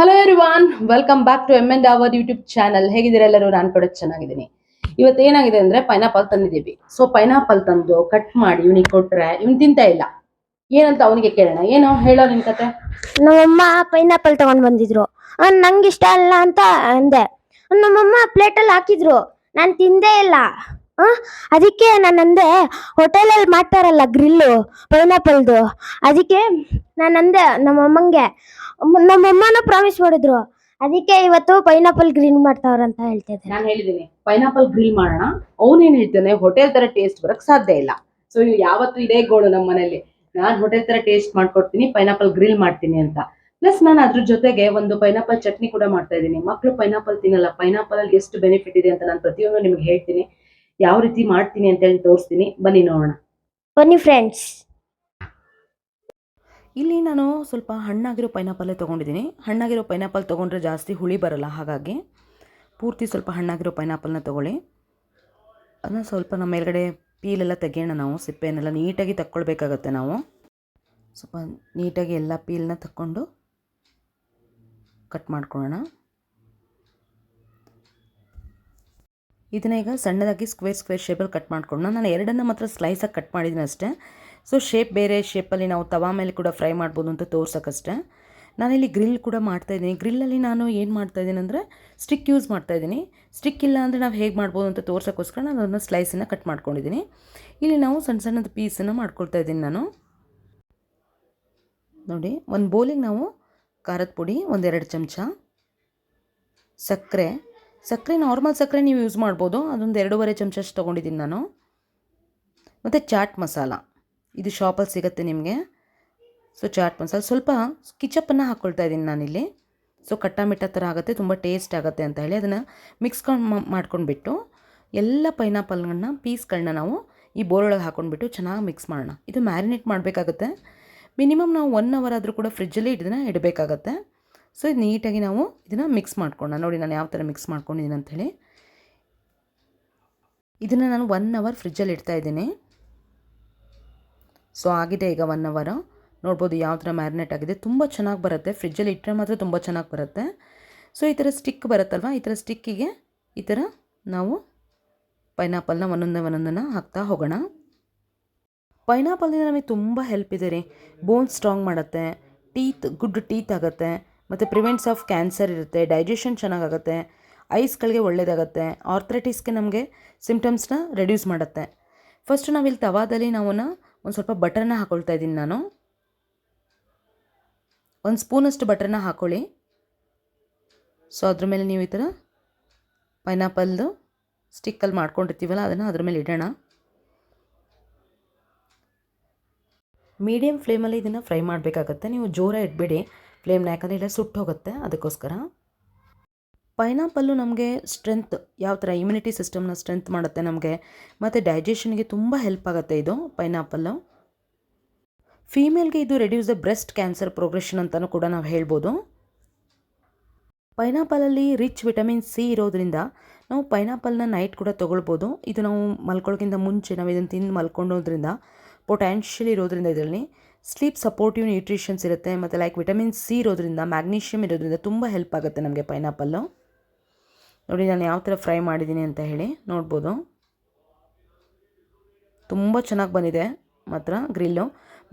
Hello everyone welcome back to M N our YouTube channel ಹೇಗಿದ್ದೀರಾ ಎಲ್ಲರೂ? ನಾನು ಕೂಡ ಚೆನ್ನಾಗಿದ್ದೀನಿ. ಇವತ್ತು ಏನಾಗಿದೆ ಅಂದ್ರೆ ಪೈನಾಪಲ್ ತಂದಿದ್ದೀವಿ. ಸೊ ಪೈನಾಪಲ್ ತಂದು ಕಟ್ ಮಾಡಿ ಇವನಿಗೆ ಕೊಟ್ಟರೆ ಇವ್ನು ತಿಂತಾ ಇಲ್ಲ. ಏನಂತ ಅವನಿಗೆ ಕೇಳೋಣ. ಏನು? ಹೇಳೋ ನಿನ್ ಕತೆ. ನಮ್ಮಮ್ಮ ಪೈನಾಪಲ್ ತಗೊಂಡ್ ಬಂದಿದ್ರು. ನಂಗೆ ಇಷ್ಟ ಅಲ್ಲ ಅಂತ ಅಂದೆ. ನಮ್ಮಮ್ಮ ಪ್ಲೇಟಲ್ಲಿ ಹಾಕಿದ್ರು. ನಾನು ತಿಂದೇ ಇಲ್ಲ. ಅದಕ್ಕೆ ನಾನು ಅಂದೆ ಹೋಟೆಲಲ್ಲಿ ಮಾಡ್ತಾರಲ್ಲ ಗ್ರಿಲ್ಲು ಪೈನಾಪಲ್ದು ಅದಕ್ಕೆ ನಾನು ಅಂದೆ ನಮ್ಮಮ್ಮಂಗೆ, ನಮ್ಮಮ್ಮನ ಪ್ರಾಮಿಸ್ ಮಾಡಿದ್ರು. ಅದಕ್ಕೆ ಇವತ್ತು ಪೈನಾಪಲ್ ಗ್ರಿಲ್ ಮಾಡ್ತಾವ್ರಂತ ಹೇಳ್ತಿದ್ದೆ ನಾನು ಹೇಳಿದ್ದೀನಿ ಪೈನಾಪಲ್ ಗ್ರಿಲ್ ಮಾಡೋಣ. ಅವನೇನ್ ಹೇಳ್ತಾನೆ ಹೋಟೆಲ್ ತರ ಟೇಸ್ಟ್ ಬರಕ್ ಸಾಧ್ಯ ಇಲ್ಲ. ಸೊ ಯಾವತ್ತು ಇದೇ ಗೋಳು ನಮ್ಮ ಮನೇಲಿ ನಾನ್ ಹೋಟೆಲ್ ತರ ಟೇಸ್ಟ್ ಮಾಡ್ಕೊಡ್ತೀನಿ ಪೈನಾಪಲ್ ಗ್ರಿಲ್ ಮಾಡ್ತೀನಿ ಅಂತ. ಪ್ಲಸ್ ನಾನು ಅದ್ರ ಜೊತೆಗೆ ಒಂದು ಪೈನಾಪಲ್ ಚಟ್ನಿ ಕೂಡ ಮಾಡ್ತಾ ಇದ್ದೀನಿ. ಮಕ್ಕಳು ಪೈನಾಪಲ್ ತಿನ್ನಲ್ಲ ಪೈನಾಪಲ್ ಅಲ್ಲಿ ಎಷ್ಟು ಬೆನಿಫಿಟ್ ಇದೆ ಅಂತ ನಾನು ಪ್ರತಿಯೊಂದು ನಿಮ್ಗೆ ಹೇಳ್ತೀನಿ. ಯಾವ ರೀತಿ ಮಾಡ್ತೀನಿ ಅಂತ ಹೇಳಿ ತೋರಿಸ್ತೀನಿ. ಬನ್ನಿ ನೋಡೋಣ. ಬನ್ನಿ ಫ್ರೆಂಡ್ಸ್ ಇಲ್ಲಿ ನಾನು ಸ್ವಲ್ಪ ಹಣ್ಣಾಗಿರೋ ಪೈನಾಪಲ್ಲೇ ತೊಗೊಂಡಿದ್ದೀನಿ. ಹಣ್ಣಾಗಿರೋ ಪೈನಾಪಲ್ ತೊಗೊಂಡ್ರೆ ಜಾಸ್ತಿ ಹುಳಿ ಬರಲ್ಲ. ಹಾಗಾಗಿ ಪೂರ್ತಿ ಸ್ವಲ್ಪ ಹಣ್ಣಾಗಿರೋ ಪೈನಾಪಲ್ನ ತೊಗೊಳ್ಳಿ. ಅದನ್ನ ಸ್ವಲ್ಪ ನಮ್ಮ ಮೇಲ್ಗಡೆ ಪೀಲೆಲ್ಲ ತೆಗೆಯೋಣ ನಾವು. ಸಿಪ್ಪೆನೆಲ್ಲ ನೀಟಾಗಿ ತಕ್ಕೊಳ್ಬೇಕಾಗತ್ತೆ ನಾವು. ಸ್ವಲ್ಪ ನೀಟಾಗಿ ಎಲ್ಲ ಪೀಲನ್ನ ತಕ್ಕೊಂಡು ಕಟ್ ಮಾಡ್ಕೊಳ್ಳೋಣ. ಇದನ್ನ ಈಗ ಸಣ್ಣದಾಗಿ ಸ್ಕ್ವೇರ್ ಸ್ಕ್ವೇರ್ ಶೇಪಲ್ಲಿ ಕಟ್ ಮಾಡ್ಕೊಂಡು ನಾನು ಎರಡನ್ನ ಮಾತ್ರ ಸ್ಲೈಸಾಗಿ ಕಟ್ ಮಾಡಿದ್ದೀನಿ ಅಷ್ಟೇ. ಸೊ ಶೇಪ್ ಬೇರೆ ಶೇಪಲ್ಲಿ ನಾವು ತವಾ ಮೇಲೆ ಕೂಡ ಫ್ರೈ ಮಾಡ್ಬೋದು ಅಂತ ತೋರ್ಸೋಕ್ಕಷ್ಟೇ. ನಾನಿಲ್ಲಿ ಗ್ರಿಲ್ ಕೂಡ ಮಾಡ್ತಾ ಇದ್ದೀನಿ. ಗ್ರಿಲ್ಲಲ್ಲಿ ನಾನು ಏನು ಮಾಡ್ತಾಯಿದ್ದೀನಿ ಅಂದರೆ ಸ್ಟಿಕ್ ಯೂಸ್ ಮಾಡ್ತಾ ಇದ್ದೀನಿ. ಸ್ಟಿಕ್ ಇಲ್ಲ ಅಂದರೆ ನಾವು ಹೇಗೆ ಮಾಡ್ಬೋದು ಅಂತ ತೋರ್ಸೋಕ್ಕೋಸ್ಕರ ನಾನು ಅದನ್ನು ಸ್ಲೈಸನ್ನು ಕಟ್ ಮಾಡ್ಕೊಂಡಿದ್ದೀನಿ. ಇಲ್ಲಿ ನಾವು ಸಣ್ಣ ಸಣ್ಣದ ಪೀಸನ್ನು ಮಾಡ್ಕೊಳ್ತಾ ಇದ್ದೀನಿ ನಾನು. ನೋಡಿ, ಒಂದು ಬೌಲಿಗೆ ನಾವು ಖಾರದ ಪುಡಿ ಒಂದೆರಡು ಚಮಚ ಸಕ್ಕರೆ ಸಕ್ಕರೆ ನಾರ್ಮಲ್ ಸಕ್ಕರೆ ನೀವು ಯೂಸ್ ಮಾಡ್ಬೋದು. ಅದೊಂದು ಎರಡೂವರೆ ಚಮಚಷ್ಟು ತೊಗೊಂಡಿದ್ದೀನಿ ನಾನು. ಮತ್ತು ಚಾಟ್ ಮಸಾಲ. ಇದು ಶಾಪಲ್ಲಿ ಸಿಗುತ್ತೆ ನಿಮಗೆ. ಸೊ ಚಾಟ್ ಮಸಾಲ. ಸ್ವಲ್ಪ ಕಿಚಪ್ಪನ್ನು ಹಾಕ್ಕೊಳ್ತಾ ಇದ್ದೀನಿ ನಾನಿಲ್ಲಿ. ಸೊ ಕಟ್ಟ ಮಿಟ್ಟ ಥರ ಆಗುತ್ತೆ, ತುಂಬ ಟೇಸ್ಟ್ ಆಗುತ್ತೆ ಅಂತ ಹೇಳಿ ಅದನ್ನು ಮಿಕ್ಸ್ಕೊಂಡು ಮಾಡ್ಕೊಂಡ್ಬಿಟ್ಟು ಎಲ್ಲ ಪೈನಾಪಲ್ಗಳನ್ನ ಪೀಸ್ಗಳನ್ನ ನಾವು ಈ ಬೋರೊಳಗೆ ಹಾಕ್ಕೊಂಡ್ಬಿಟ್ಟು ಚೆನ್ನಾಗಿ ಮಿಕ್ಸ್ ಮಾಡೋಣ. ಇದು ಮ್ಯಾರಿನೇಟ್ ಮಾಡಬೇಕಾಗುತ್ತೆ. ಮಿನಿಮಮ್ ನಾವು ಒನ್ ಅವರ್ ಆದರೂ ಕೂಡ ಫ್ರಿಜ್ಜಲ್ಲಿ ಇದನ್ನು ಇಡಬೇಕಾಗತ್ತೆ. ಸೊ ಇದು ನೀಟಾಗಿ ನಾವು ಇದನ್ನು ಮಿಕ್ಸ್ ಮಾಡ್ಕೊಳ್ಳೋಣ. ನೋಡಿ ನಾನು ಯಾವ ಥರ ಮಿಕ್ಸ್ ಮಾಡ್ಕೊಂಡಿದ್ದೀನಿ ಅಂಥೇಳಿ. ಇದನ್ನು ನಾನು ಒನ್ ಅವರ್ ಫ್ರಿಜ್ಜಲ್ಲಿ ಇಡ್ತಾ ಇದ್ದೀನಿ. ಸೊ ಆಗಿದೆ ಈಗ ಒನ್ ಅವರ್ ನೋಡ್ಬೋದು ಯಾವ ಥರ ಮ್ಯಾರಿನೇಟ್ ಆಗಿದೆ. ತುಂಬ ಚೆನ್ನಾಗಿ ಬರುತ್ತೆ. ಫ್ರಿಜ್ಜಲ್ಲಿ ಇಟ್ಟರೆ ಮಾತ್ರ ತುಂಬ ಚೆನ್ನಾಗಿ ಬರುತ್ತೆ. ಸೊ ಈ ಥರ ಸ್ಟಿಕ್ ಬರುತ್ತಲ್ವ? ಈ ಥರ ಸ್ಟಿಕ್ಕಿಗೆ ಈ ಥರ ನಾವು ಪೈನಾಪಲ್ನ ಒಂದೊಂದೇ ಒಂದೊಂದನ್ನು ಹಾಕ್ತಾ ಹೋಗೋಣ. ಪೈನಾಪಲ್ನಿಂದ ನಮಗೆ ತುಂಬ ಹೆಲ್ಪ್ ಇದೆ ರೀ. ಬೋನ್ ಸ್ಟ್ರಾಂಗ್ ಮಾಡುತ್ತೆ. ಟೀತ್ ಗುಡ್ ಟೀತ್ ಆಗುತ್ತೆ. ಮತ್ತು ಪ್ರಿವೆಂಟ್ಸ್ ಆಫ್ ಕ್ಯಾನ್ಸರ್ ಇರುತ್ತೆ ಡೈಜೆಷನ್ ಚೆನ್ನಾಗಾಗುತ್ತೆ ಐಸ್ಗಳಿಗೆ ಒಳ್ಳೆಯದಾಗುತ್ತೆ ಆರ್ಥ್ರೈಟಿಸ್ಗೆ ನಮಗೆ ಸಿಂಪ್ಟಮ್ಸ್ನ ರೆಡ್ಯೂಸ್ ಮಾಡುತ್ತೆ. ಫಸ್ಟ್ ನಾವಿಲ್ಲಿ ತವಾದಲ್ಲಿ ನಾವನ್ನ ಒಂದು ಸ್ವಲ್ಪ ಬಟರ್ನ ಹಾಕೊಳ್ತಾ ಇದ್ದೀನಿ ನಾನು. ಒಂದು ಸ್ಪೂನಷ್ಟು ಬಟರ್ನ ಹಾಕೊಳ್ಳಿ. ಸೊ ಅದ್ರ ಮೇಲೆ ನೀವು ಈ ಥರ ಪೈನಾಪಲ್ದು ಸ್ಟಿಕ್ಕಲ್ಲಿ ಮಾಡ್ಕೊಂಡಿರ್ತೀವಲ್ಲ, ಅದನ್ನು ಅದ್ರ ಮೇಲೆ ಇಡೋಣ. ಮೀಡಿಯಮ್ ಫ್ಲೇಮಲ್ಲಿ ಇದನ್ನು ಫ್ರೈ ಮಾಡಬೇಕಾಗತ್ತೆ. ನೀವು ಜೋರ ಇಡಬೇಡಿ ಫ್ಲೇಮ್ನ ಯಾಕಂದರೆ ಇಲ್ಲ ಸುಟ್ಟು ಹೋಗುತ್ತೆ. ಅದಕ್ಕೋಸ್ಕರ ಪೈನಾಪಲ್ಲು ನಮಗೆ ಸ್ಟ್ರೆಂತ್ ಯಾವ ಥರ ಇಮ್ಯುನಿಟಿ ಸಿಸ್ಟಮ್ನ ಸ್ಟ್ರೆಂತ್ ಮಾಡುತ್ತೆ ನಮಗೆ, ಮತ್ತು ಡೈಜೆಷನ್ಗೆ ತುಂಬ ಹೆಲ್ಪ್ ಆಗುತ್ತೆ ಇದು ಪೈನಾಪಲ್ಲು. ಫೀಮೇಲ್ಗೆ ಇದು reduce the breast cancer progression ಅಂತಲೂ ಕೂಡ ನಾವು ಹೇಳ್ಬೋದು. ಪೈನಾಪಲಲ್ಲಿ ರಿಚ್ ವಿಟಮಿನ್ ಸಿ ಇರೋದ್ರಿಂದ ನಾವು ಪೈನಾಪಲ್ನ ನೈಟ್ ಕೂಡ ತೊಗೊಳ್ಬೋದು. ಇದು ನಾವು ಮಲ್ಕೊಳ್ಳೋಕ್ಕಿಂತ ಮುಂಚೆ ನಾವು ಇದನ್ನು ತಿಂದು ಮಲ್ಕೊಂಡೋದ್ರಿಂದ ಪೊಟ್ಯಾನ್ಷಿಯಲ್ ಇರೋದ್ರಿಂದ ಇದರಲ್ಲಿ. ಸ್ಲೀಪ್ ಸಪೋರ್ಟಿವ್ ನ್ಯೂಟ್ರಿಷನ್ಸ್ ಇರುತ್ತೆ, ಮತ್ತು ಲೈಕ್ ವಿಟಮಿನ್ ಸಿ ಇರೋದ್ರಿಂದ ಮ್ಯಾಗ್ನೀಷಿಯಮ್ ಇರೋದ್ರಿಂದ ತುಂಬ ಹೆಲ್ಪ್ ಆಗುತ್ತೆ ನಮಗೆ ಪೈನಾಪಲ್ಲು ನೋಡಿ ನಾನು ಯಾವ ಥರ ಫ್ರೈ ಮಾಡಿದ್ದೀನಿ ಅಂತ ಹೇಳಿ, ನೋಡ್ಬೋದು. ತುಂಬ ಚೆನ್ನಾಗಿ ಬಂದಿದೆ ಮಾತ್ರ ಗ್ರಿಲ್ಲು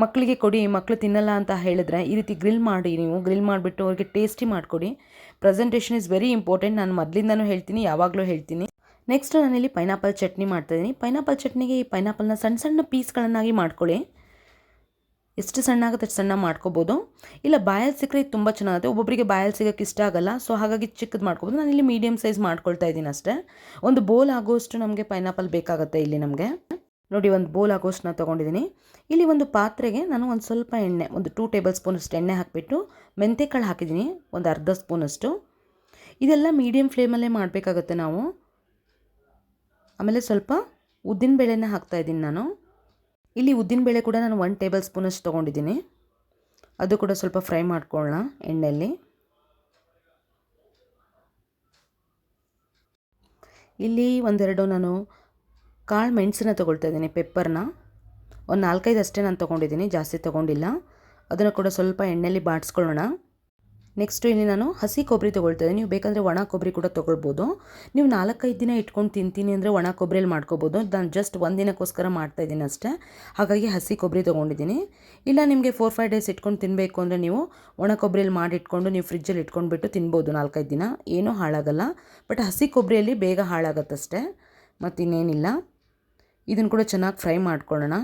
ಮಕ್ಕಳಿಗೆ ಕೊಡಿ ಮಕ್ಕಳು ತಿನ್ನಲ್ಲ ಅಂತ ಹೇಳಿದ್ರೆ ಈ ರೀತಿ ಗ್ರಿಲ್ ಮಾಡಿ, ನೀವು ಗ್ರಿಲ್ ಮಾಡಿಬಿಟ್ಟು ಅವ್ರಿಗೆ ಟೇಸ್ಟಿ ಮಾಡಿಕೊಡಿ. ಪ್ರೆಸೆಂಟೇಷನ್ ಇಸ್ ವೆರಿ ಇಂಪಾರ್ಟೆಂಟ್ ನಾನು ಮೊದಲಿಂದನೂ ಹೇಳ್ತೀನಿ, ಯಾವಾಗಲೂ ಹೇಳ್ತೀನಿ. ನೆಕ್ಸ್ಟ್ ನಾನಿಲ್ಲಿ ಪೈನಾಪಲ್ ಚಟ್ನಿ ಮಾಡ್ತಾಯಿದ್ದೀನಿ ಪೈನಾಪಲ್ ಚಟ್ನಿಗೆ ಈ ಪೈನಾಪಲ್ನ ಸಣ್ಣ ಸಣ್ಣ ಪೀಸ್ಗಳನ್ನಾಗಿ ಮಾಡ್ಕೊಳ್ಳಿ. ಎಷ್ಟು ಸಣ್ಣ ಆಗುತ್ತೆ ಅಷ್ಟು ಸಣ್ಣ ಮಾಡ್ಕೋಬೋದು. ಇಲ್ಲ ಬಾಯಲ್ ಸಿಕ್ಕರೆ ಇದು ತುಂಬ ಚೆನ್ನಾಗುತ್ತೆ. ಒಬ್ಬೊಬ್ಬರಿಗೆ ಬಾಯಲ್ ಸಿಗೋಕ್ಕೆ ಇಷ್ಟ ಆಗಲ್ಲ. ಸೊ ಹಾಗಾಗಿ ಚಿಕ್ಕದು ಮಾಡ್ಕೋಬೋದು. ನಾನು ಇಲ್ಲಿ ಮೀಡಿಯಮ್ ಸೈಜ್ ಮಾಡ್ಕೊಳ್ತಾ ಇದ್ದೀನಿ ಅಷ್ಟೇ. ಒಂದು ಬೋಲ್ ಆಗೋಷ್ಟು ನಮಗೆ ಪೈನಾಪಲ್ ಬೇಕಾಗುತ್ತೆ ಇಲ್ಲಿ ನಮಗೆ. ನೋಡಿ, ಒಂದು ಬೋಲ್ ನಾನು ತೊಗೊಂಡಿದ್ದೀನಿ. ಇಲ್ಲಿ ಒಂದು ಪಾತ್ರೆಗೆ ನಾನು ಒಂದು ಸ್ವಲ್ಪ ಎಣ್ಣೆ, ಒಂದು ಟೂ ಟೇಬಲ್ ಸ್ಪೂನಷ್ಟು ಎಣ್ಣೆ ಹಾಕಿಬಿಟ್ಟು ಮೆಂತೆಕಾಳು ಹಾಕಿದ್ದೀನಿ. ಒಂದು ಅರ್ಧ ಸ್ಪೂನಷ್ಟು ಇದೆಲ್ಲ ಮೀಡಿಯಮ್ ಫ್ಲೇಮಲ್ಲೇ ಮಾಡಬೇಕಾಗತ್ತೆ ನಾವು. ಆಮೇಲೆ ಸ್ವಲ್ಪ ಉದ್ದಿನ ಬೇಳೆನ ಹಾಕ್ತಾಯಿದ್ದೀನಿ ನಾನು. ಇಲ್ಲಿ ಉದ್ದಿನಬೇಳೆ ಕೂಡ ನಾನು ಒನ್ ಟೇಬಲ್ ಸ್ಪೂನಷ್ಟು ತೊಗೊಂಡಿದ್ದೀನಿ. ಅದು ಕೂಡ ಸ್ವಲ್ಪ ಫ್ರೈ ಮಾಡ್ಕೊಳ್ಳೋಣ ಎಣ್ಣೆಯಲ್ಲಿ. ಇಲ್ಲಿ ಒಂದೆರಡು ನಾನು ಕಾಳು ಮೆಣಸನ್ನ ತೊಗೊಳ್ತಾ ಇದ್ದೀನಿ ಪೆಪ್ಪರ್ನ ಒಂದು ನಾಲ್ಕೈದು ಅಷ್ಟೇ ನಾನು ತೊಗೊಂಡಿದ್ದೀನಿ, ಜಾಸ್ತಿ ತೊಗೊಂಡಿಲ್ಲ. ಅದನ್ನು ಕೂಡ ಸ್ವಲ್ಪ ಎಣ್ಣೆಯಲ್ಲಿ ಬಾಡಿಸ್ಕೊಳ್ಳೋಣ. ನೆಕ್ಸ್ಟು ಇಲ್ಲಿ ನಾನು ಹಸಿ ಕೊಬ್ಬರಿ ತೊಗೊಳ್ತಾ ನೀವು ಬೇಕಂದರೆ ಒಣ ಕೊಬ್ಬರಿ ಕೂಡ ತೊಗೊಳ್ಬೋದು. ನೀವು ನಾಲ್ಕೈದು ದಿನ ಇಟ್ಕೊಂಡು ತಿಂತೀನಿ ಅಂದರೆ ಒಣ ಕೊಬ್ಬರಿಯಲ್ಲಿ ಮಾಡ್ಕೋಬೋದು. ನಾನು ಜಸ್ಟ್ ಒಂದು ದಿನಕ್ಕೋಸ್ಕರ ಮಾಡ್ತಾ ಇದ್ದೀನಿ ಅಷ್ಟೇ. ಹಾಗಾಗಿ ಹಸಿ ಕೊಬ್ಬರಿ ತೊಗೊಂಡಿದ್ದೀನಿ. ಇಲ್ಲ ನಿಮಗೆ ಫೋರ್ ಫೈವ್ ಡೇಸ್ ಇಟ್ಕೊಂಡು ತಿನ್ನಬೇಕು ಅಂದರೆ ನೀವು ಒಣ ಕೊಬ್ಬರಿಯಲ್ಲಿ ಮಾಡಿಟ್ಕೊಂಡು ನೀವು ಫ್ರಿಜ್ಜಲ್ಲಿ ಇಟ್ಕೊಂಡ್ಬಿಟ್ಟು ತಿನ್ಬೋದು ನಾಲ್ಕೈದು ದಿನ. ಏನೂ ಹಾಳಾಗಲ್ಲ. ಬಟ್ ಹಸಿ ಕೊಬ್ಬರಿಯಲ್ಲಿ ಬೇಗ ಹಾಳಾಗತ್ತಷ್ಟೇ. ಮತ್ತಿನ್ನೇನಿಲ್ಲ. ಇದನ್ನು ಕೂಡ ಚೆನ್ನಾಗಿ ಫ್ರೈ ಮಾಡ್ಕೊಳ್ಳೋಣ.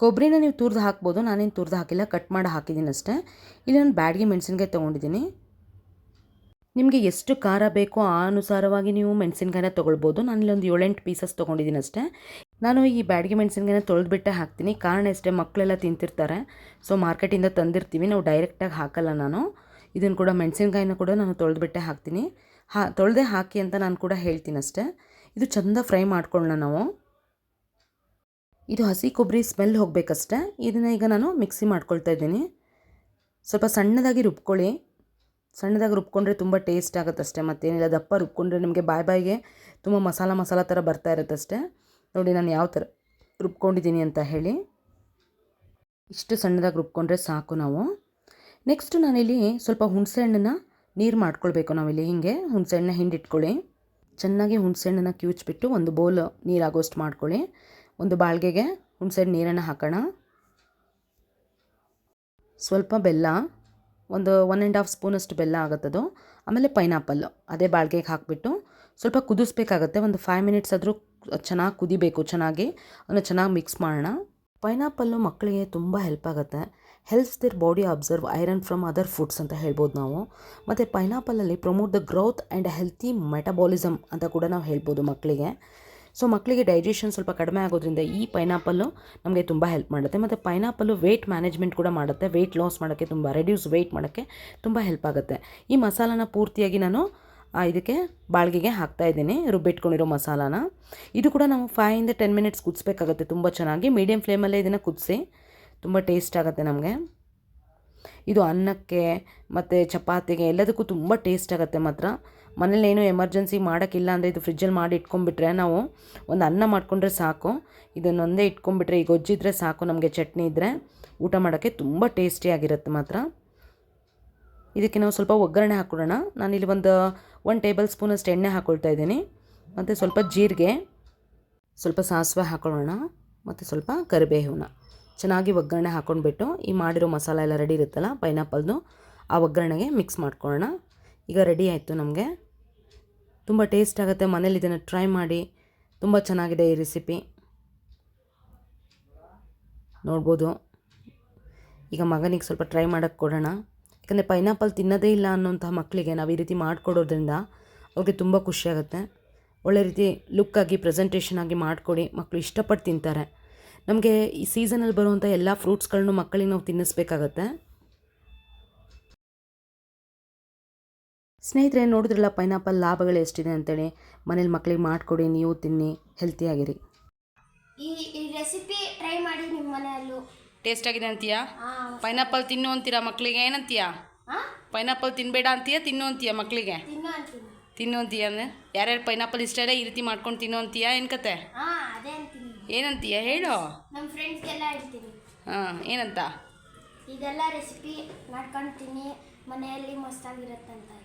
ಕೊಬ್ಬರಿನ ನೀವು ತುರಿದು ಹಾಕ್ಬೋದು, ನಾನೇನು ತುರಿದು ಹಾಕಿಲ್ಲ, ಕಟ್ ಮಾಡಿ ಹಾಕಿದ್ದೀನಿ ಅಷ್ಟೇ. ಇಲ್ಲಿ ನಾನು ಬ್ಯಾಡ್ಗೆ ಮೆಣಸಿನ್ಕಾಯಿ ತೊಗೊಂಡಿದ್ದೀನಿ ನಿಮಗೆ ಎಷ್ಟು ಖಾರ ಬೇಕೋ ಆ ಅನುಸಾರವಾಗಿ ನೀವು ಮೆಣಸಿನ್ಕಾಯಿನ ತೊಗೊಳ್ಬೋದು. ಒಂದು ಏಳೆಂಟು ಪೀಸಸ್ ತೊಗೊಂಡಿದ್ದೀನಿ ಅಷ್ಟೇ. ನಾನು ಈ ಬ್ಯಾಡ್ಗೆ ಮೆಣಸಿನ್ಕಾಯಿನ ತೊಳೆದ್ಬಿಟ್ಟೆ ಹಾಕ್ತೀನಿ. ಕಾರಣ ಅಷ್ಟೇ ಮಕ್ಕಳೆಲ್ಲ ತಿಂತಿರ್ತಾರೆ. ಸೊ, ಮಾರ್ಕೆಟಿಂದ ತಂದಿರ್ತೀವಿ. ನಾವು ಡೈರೆಕ್ಟಾಗಿ ಹಾಕಲ್ಲ ನಾನು. ಇದನ್ನು ಕೂಡ ಮೆಣಸಿನ್ಕಾಯಿನ ಕೂಡ ನಾನು ತೊಳೆದ್ಬಿಟ್ಟೆ ಹಾಕ್ತೀನಿ. ಹಾ, ತೊಳೆದೇ ಹಾಕಿ ಅಂತ ನಾನು ಕೂಡ ಹೇಳ್ತೀನಿ ಅಷ್ಟೇ ಇದು ಚಂದ ಫ್ರೈ ಮಾಡ್ಕೊಳ್ಳೋಣ ನಾವು. ಇದು ಹಸಿ ಕೊಬ್ಬರಿ ಸ್ಮೆಲ್ ಹೋಗಬೇಕಷ್ಟೆ. ಇದನ್ನು ಈಗ ನಾನು ಮಿಕ್ಸಿ ಮಾಡ್ಕೊಳ್ತಾ ಇದ್ದೀನಿ. ಸ್ವಲ್ಪ ಸಣ್ಣದಾಗಿ ರುಬ್ಕೊಳ್ಳಿ. ಸಣ್ಣದಾಗಿ ರುಬ್ಕೊಂಡ್ರೆ ತುಂಬ ಟೇಸ್ಟ್ ಆಗುತ್ತಷ್ಟೇ. ಮತ್ತೇನಿಲ್ಲ, ದಪ್ಪ ರುಬ್ಕೊಂಡ್ರೆ ನಿಮಗೆ ಬಾಯ್ ಬಾಯಿಗೆ ತುಂಬ ಮಸಾಲ ಮಸಾಲ ಥರ ಬರ್ತಾ ಇರುತ್ತಷ್ಟೇ. ನೋಡಿ ನಾನು ಯಾವ ಥರ ರುಬ್ಕೊಂಡಿದ್ದೀನಿ ಅಂತ ಹೇಳಿ. ಇಷ್ಟು ಸಣ್ಣದಾಗಿ ರುಬ್ಕೊಂಡ್ರೆ ಸಾಕು ನಾವು. ನೆಕ್ಸ್ಟು ನಾನಿಲ್ಲಿ ಸ್ವಲ್ಪ ಹುಣಸೆ ಹಣ್ಣನ್ನು ನೀರು ಮಾಡ್ಕೊಳ್ಬೇಕು ನಾವಿಲ್ಲಿ. ಹೀಗೆ ಹುಣಸೆ ಹಣ್ಣನ್ನ ಹಿಂಡಿಟ್ಕೊಳ್ಳಿ. ಚೆನ್ನಾಗಿ ಹುಣಸೆ ಹಣ್ಣನ್ನು ಕಿವುಚ್ಬಿಟ್ಟು ಒಂದು ಬೌಲ್ ನೀರಾಗೋಷ್ಟು ಮಾಡ್ಕೊಳ್ಳಿ. ಒಂದು ಬಾಳ್ಗೆಗೆ ಹುಣಸೆಹಣ್ಣು ನೀರನ್ನು ಹಾಕೋಣ. ಸ್ವಲ್ಪ ಬೆಲ್ಲ, ಒಂದು ಒನ್ ಆ್ಯಂಡ್ ಹಾಫ್ ಸ್ಪೂನಷ್ಟು ಬೆಲ್ಲ ಆಗುತ್ತದು. ಆಮೇಲೆ ಪೈನಾಪಲ್ ಅದೇ ಬಾಳ್ಗೆಗೆ ಹಾಕಿಬಿಟ್ಟು ಸ್ವಲ್ಪ ಕುದಿಸ್ಬೇಕಾಗತ್ತೆ. ಒಂದು ಫೈವ್ ಮಿನಿಟ್ಸ್ ಆದರೂ ಚೆನ್ನಾಗಿ ಕುದಿಬೇಕು, ಚೆನ್ನಾಗಿ. ಅದನ್ನು ಚೆನ್ನಾಗಿ ಮಿಕ್ಸ್ ಮಾಡೋಣ. ಪೈನಾಪಲ್ಲು ಮಕ್ಕಳಿಗೆ ತುಂಬ ಹೆಲ್ಪ್ ಆಗುತ್ತೆ. Helps their body absorb iron from other foods ಅಂತ ಹೇಳ್ಬೋದು ನಾವು. ಮತ್ತು ಪೈನಾಪಲಲ್ಲಿ promote the growth and healthy metabolism ಅಂತ ಕೂಡ ನಾವು ಹೇಳ್ಬೋದು ಮಕ್ಕಳಿಗೆ. ಸೊ ಮಕ್ಕಳಿಗೆ ಡೈಜೆಷನ್ ಸ್ವಲ್ಪ ಕಡಿಮೆ ಆಗೋದ್ರಿಂದ ಈ ಪೈನಾಪಲ್ಲು ನಮಗೆ ತುಂಬ ಹೆಲ್ಪ್ ಮಾಡುತ್ತೆ. ಮತ್ತು ಪೈನಾಪಲ್ಲು ವೆಯ್ಟ್ ಮ್ಯಾನೇಜ್ಮೆಂಟ್ ಕೂಡ ಮಾಡುತ್ತೆ. ವೆಯ್ಟ್ ಲಾಸ್ ಮಾಡೋಕ್ಕೆ ತುಂಬ ರೆಡ್ಯೂಸ್ ವೆಯ್ಟ್ ಮಾಡೋಕ್ಕೆ ತುಂಬ ಹೆಲ್ಪ್ ಆಗುತ್ತೆ. ಈ ಮಸಾಲಾನ ಪೂರ್ತಿಯಾಗಿ ನಾನು ಇದಕ್ಕೆ ಬಾಳ್ಗೆಗೆ ಹಾಕ್ತಾ ಇದ್ದೀನಿ, ರುಬ್ಬಿಟ್ಕೊಂಡಿರೋ ಮಸಾಲಾನ. ಇದು ಕೂಡ ನಾವು ಫೈವಿಂದ ಟೆನ್ ಮಿನಿಟ್ಸ್ ಕುದಿಸ್ಬೇಕಾಗುತ್ತೆ ತುಂಬ ಚೆನ್ನಾಗಿ. ಮೀಡಿಯಮ್ ಫ್ಲೇಮಲ್ಲೇ ಇದನ್ನು ಕುದಿಸಿ ತುಂಬ ಟೇಸ್ಟ್ ಆಗುತ್ತೆ ನಮಗೆ. ಇದು ಅನ್ನಕ್ಕೆ, ಮತ್ತು ಚಪಾತಿಗೆ ಎಲ್ಲದಕ್ಕೂ ತುಂಬ ಟೇಸ್ಟ್ ಆಗುತ್ತೆ ಮಾತ್ರ. ಮನೇಲಿ ಏನೂ ಎಮರ್ಜೆನ್ಸಿ ಮಾಡೋಕ್ಕಿಲ್ಲ ಅಂದರೆ ಇದು ಫ್ರಿಜ್ಜಲ್ಲಿ ಮಾಡಿ ಇಟ್ಕೊಂಡ್ಬಿಟ್ರೆ ನಾವು ಒಂದು ಅನ್ನ ಮಾಡಿಕೊಂಡ್ರೆ ಸಾಕು. ಇದನ್ನೊಂದೇ ಇಟ್ಕೊಂಡ್ಬಿಟ್ರೆ, ಈಗ ಗೊಜ್ಜಿದ್ರೆ ಸಾಕು ನಮಗೆ ಚಟ್ನಿ ಇದ್ದರೆ ಊಟ ಮಾಡೋಕ್ಕೆ ತುಂಬ ಟೇಸ್ಟಿಯಾಗಿರುತ್ತೆ ಮಾತ್ರ. ಇದಕ್ಕೆ ನಾವು ಸ್ವಲ್ಪ ಒಗ್ಗರಣೆ ಹಾಕ್ಕೊಡೋಣ ನಾನಿಲ್ಲಿ ಒಂದು ಒನ್ ಟೇಬಲ್ ಸ್ಪೂನಷ್ಟು ಎಣ್ಣೆ ಹಾಕ್ಕೊಳ್ತಾ ಇದ್ದೀನಿ. ಮತ್ತು ಸ್ವಲ್ಪ ಜೀರಿಗೆ, ಸ್ವಲ್ಪ ಸಾಸಿವೆ ಹಾಕ್ಕೊಳ್ಳೋಣ ಮತ್ತು ಸ್ವಲ್ಪ ಕರಿಬೇವನ್ನ ಚೆನ್ನಾಗಿ ಒಗ್ಗರಣೆ ಹಾಕ್ಕೊಂಡ್ಬಿಟ್ಟು ಈ ಮಾಡಿರೋ ಮಸಾಲೆ ಎಲ್ಲ ರೆಡಿ ಇರುತ್ತಲ್ಲ ಪೈನಾಪಲ್ದು ಆ ಒಗ್ಗರಣೆಗೆ ಮಿಕ್ಸ್ ಮಾಡ್ಕೊಳ್ಳೋಣ. ಈಗ ರೆಡಿ ಆಯಿತು ನಮಗೆ. ತುಂಬ ಟೇಸ್ಟ್ ಆಗುತ್ತೆ. ಮನೇಲಿ ಇದನ್ನು ಟ್ರೈ ಮಾಡಿ ತುಂಬ ಚೆನ್ನಾಗಿದೆ ಈ ರೆಸಿಪಿ ನೋಡ್ಬೋದು. ಈಗ ಮಗನಿಗೆ ಸ್ವಲ್ಪ ಟ್ರೈ ಮಾಡೋಕ್ಕೆ ಕೊಡೋಣ. ಯಾಕಂದರೆ ಪೈನಾಪಲ್ ತಿನ್ನೋದೇ ಇಲ್ಲ ಅನ್ನೋಂಥ ಮಕ್ಕಳಿಗೆ ನಾವು ಈ ರೀತಿ ಮಾಡಿಕೊಡೋದ್ರಿಂದ ಅವ್ರಿಗೆ ತುಂಬ ಖುಷಿಯಾಗುತ್ತೆ ಒಳ್ಳೆ ರೀತಿ ಲುಕ್ಕಾಗಿ ಪ್ರೆಸೆಂಟೇಷನ್ ಆಗಿ ಮಾಡಿಕೊಡಿ. ಮಕ್ಕಳು ಇಷ್ಟಪಟ್ಟು ತಿಂತಾರೆ. ನಮಗೆ ಈ ಸೀಸನಲ್ಲಿ ಬರುವಂಥ ಎಲ್ಲ ಫ್ರೂಟ್ಸ್ಗಳನ್ನು ಮಕ್ಕಳಿಗೆ ನಾವು ತಿನ್ನಿಸ್ಬೇಕಾಗತ್ತೆ. ಸ್ನೇಹಿತರೆ ನೋಡಿದ್ರಲ್ಲ ಪೈನಾಪಲ್ ಲಾಭಗಳು ಎಷ್ಟಿದೆ ಅಂತೇಳಿ. ಮನೇಲಿ ಮಕ್ಕಳಿಗೆ ಮಾಡಿಕೊಡಿ ನೀವು ತಿನ್ನಿ ಹೆಲ್ತಿಯಾಗಿರಿ ಈ ಈ ರೆಸಿಪಿ ಟ್ರೈ ಮಾಡಿ ನಿಮ್ಮ ಮನೆಯಲ್ಲೂ. ಟೇಸ್ಟ್ ಆಗಿದೆ ಅಂತೀಯಾ? ಹಾಂ. ಪೈನಾಪಲ್ ತಿನ್ನು ಅಂತೀರಾ ಮಕ್ಕಳಿಗೆ ಏನಂತೀಯಾ? ಹಾಂ? ಪೈನಾಪಲ್ ತಿನ್ಬೇಡ ಅಂತೀಯಾ ತಿನ್ನು ಅಂತೀಯಾ ಮಕ್ಕಳಿಗೆ ತಿನ್ನು ಅಂತೀನಿ. ತಿನ್ನು ಅಂತೀಯ ಅಂದರೆ ಯಾರ್ಯಾರು ಪೈನಾಪಲ್ ಇಷ್ಟ ಇಲ್ಲ ಈ ರೀತಿ ಮಾಡ್ಕೊಂಡು ತಿನ್ನು ಅಂತೀಯಾ ಏನು ಕತೆ? ಹಾಂ ಅದೇ ಅಂತೀನಿ. ಏನಂತೀಯ ಹೇಳು. ನಮ್ಮ ಫ್ರೆಂಡ್ಸ್ಗೆಲ್ಲ ಹೇಳ್ತೀನಿ. ಹಾಂ ಏನಂತ? ಇದೆಲ್ಲ ರೆಸಿಪಿ ಮಾಡ್ಕೊಂಡು ತಿನ್ನಿ ಮನೆಯಲ್ಲಿ ಮಸ್ತಾಗಿರುತ್ತಂತ. ಟೇಸ್ಟ್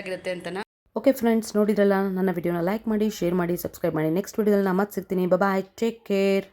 ಆಗಿರುತ್ತೆ ಅಂತನಾ? ಓಕೆ ಫ್ರೆಂಡ್ಸ್ ನೋಡಿದ್ರಲ್ಲ, ನನ್ನ ವಿಡಿಯೋನ ಲೈಕ್ ಮಾಡಿ ಶೇರ್ ಮಾಡಿ ಸಬ್ಸ್ಕ್ರೈಬ್ ಮಾಡಿ. ನೆಕ್ಸ್ಟ್ ವಿಡಿಯೋದಲ್ಲಿ ನಾನು ಮತ್ತೆ ಸಿಗ್ತೀನಿ. Bye take care